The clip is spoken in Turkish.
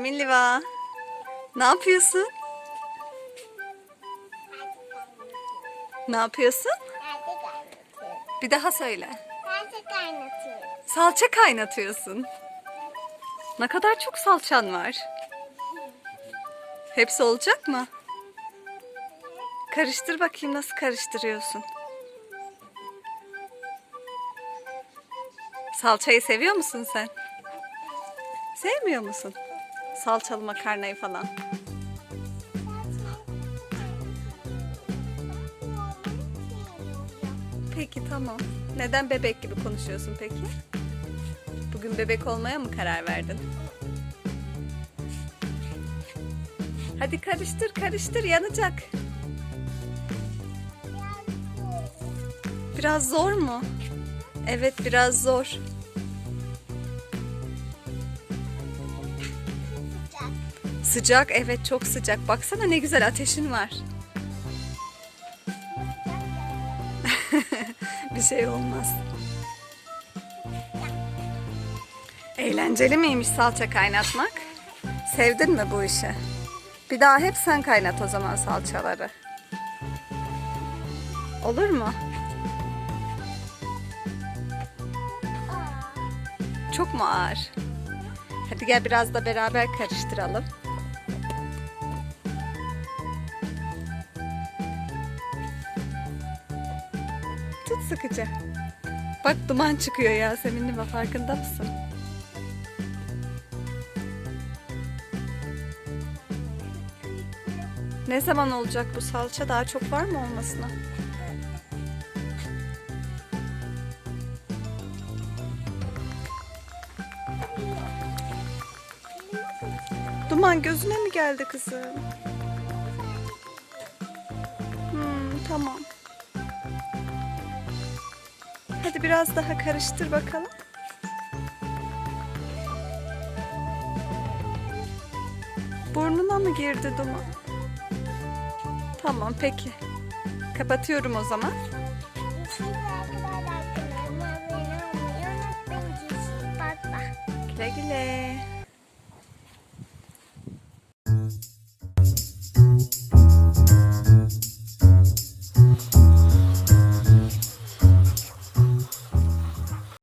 Merhaba. Ne yapıyorsun? Ne yapıyorsun? Bir daha söyle. Nerede kaynatıyorum? Salça kaynatıyorsun. Ne kadar çok salçan var. Hepsi olacak mı? Karıştır bakayım nasıl karıştırıyorsun. Salçayı seviyor musun sen? Sevmiyor musun? Salçalı makarnayı falan. Peki tamam. Neden bebek gibi konuşuyorsun peki? Bugün bebek olmaya mı karar verdin? Hadi karıştır karıştır yanacak. Biraz zor mu? Evet biraz zor. Sıcak evet çok sıcak. Baksana ne güzel ateşin var. Bir şey olmaz. Eğlenceli miymiş salça kaynatmak? Sevdin mi bu işi? Bir daha hep sen kaynat o zaman salçaları. Olur mu? Çok mu ağır? Hadi gel biraz da beraber karıştıralım. Tut sıkıca. Bak duman çıkıyor Yasemin'in bak farkında mısın? Ne zaman olacak bu salça? Daha çok var mı olmasına? Duman gözüne mi geldi kızım? Hmm, tamam. Hadi biraz daha karıştır bakalım. Burnuna mı girdi duman? Tamam peki. Kapatıyorum o zaman. Güle güle.